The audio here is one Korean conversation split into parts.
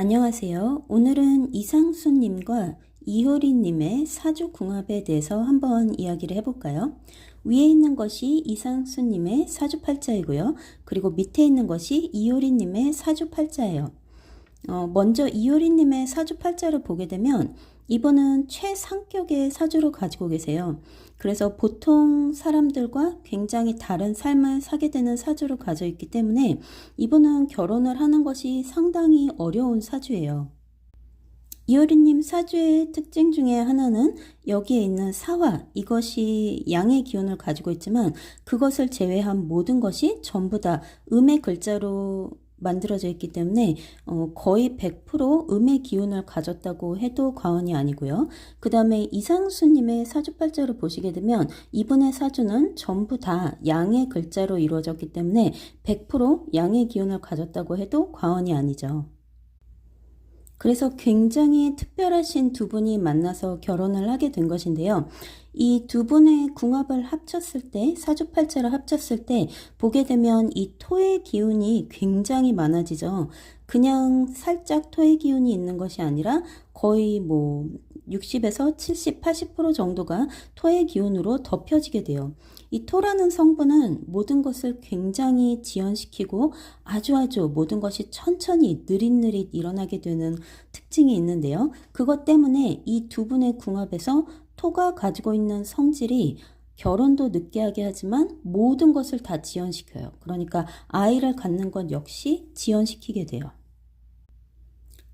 안녕하세요. 오늘은 이상수님과 이효리님의 사주궁합에 대해서 한번 이야기를 해볼까요? 위에 있는 것이 이상수님의 사주팔자이고요. 그리고 밑에 있는 것이 이효리님의 사주팔자예요. 어, 먼저 이효리님의 사주 팔자를 보게 되면 이분은 최상격의 사주를 가지고 계세요. 그래서 보통 사람들과 굉장히 다른 삶을 사게 되는 사주를 가져 있기 때문에 이분은 결혼을 하는 것이 상당히 어려운 사주예요. 이효리님 사주의 특징 중에 하나는 여기에 있는 사화, 이것이 양의 기운을 가지고 있지만 그것을 제외한 모든 것이 전부 다 음의 글자로 만들어져 있기 때문에 어, 거의 100% 음의 기운을 가졌다고 해도 과언이 아니고요. 그 다음에 이상수님의 사주팔자를 보시게 되면 이분의 사주는 전부 다 양의 글자로 이루어졌기 때문에 100% 양의 기운을 가졌다고 해도 과언이 아니죠. 그래서 굉장히 특별하신 두 분이 만나서 결혼을 하게 된 것인데요. 이 두 분의 궁합을 합쳤을 때, 사주팔자를 합쳤을 때, 보게 되면 이 토의 기운이 굉장히 많아지죠. 그냥 살짝 토의 기운이 있는 것이 아니라 거의 뭐 60에서 70, 80% 정도가 토의 기운으로 덮여지게 돼요. 이 토라는 성분은 모든 것을 굉장히 지연시키고 아주 아주 모든 것이 천천히 느릿느릿 일어나게 되는 특징이 있는데요. 그것 때문에 이 두 분의 궁합에서 토가 가지고 있는 성질이 결혼도 늦게 하게 하지만 모든 것을 다 지연시켜요. 그러니까 아이를 갖는 것 역시 지연시키게 돼요.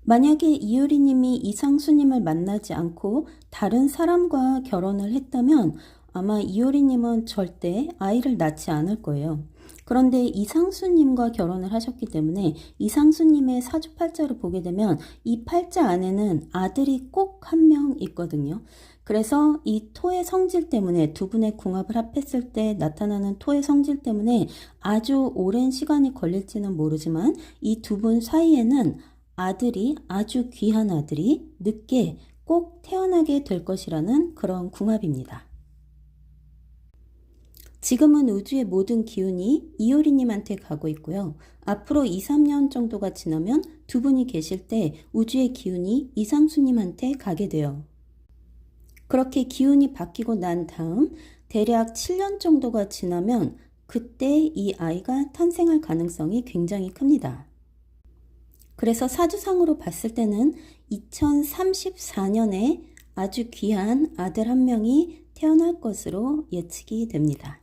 만약에 이효리님이 이상수님을 만나지 않고 다른 사람과 결혼을 했다면 아마 이효리님은 절대 아이를 낳지 않을 거예요. 그런데 이상수님과 결혼을 하셨기 때문에 이상수님의 사주팔자를 보게 되면 이 팔자 안에는 아들이 꼭 한 명 있거든요. 그래서 이 토의 성질 때문에 두 분의 궁합을 합했을 때 나타나는 토의 성질 때문에 아주 오랜 시간이 걸릴지는 모르지만 이 두 분 사이에는 아들이 아주 귀한 아들이 늦게 꼭 태어나게 될 것이라는 그런 궁합입니다. 지금은 우주의 모든 기운이 이효리님한테 가고 있고요. 앞으로 2, 3년 정도가 지나면 두 분이 계실 때 우주의 기운이 이상수님한테 가게 돼요. 그렇게 기운이 바뀌고 난 다음 대략 7년 정도가 지나면 그때 이 아이가 탄생할 가능성이 굉장히 큽니다. 그래서 사주상으로 봤을 때는 2034년에 아주 귀한 아들 한 명이 태어날 것으로 예측이 됩니다.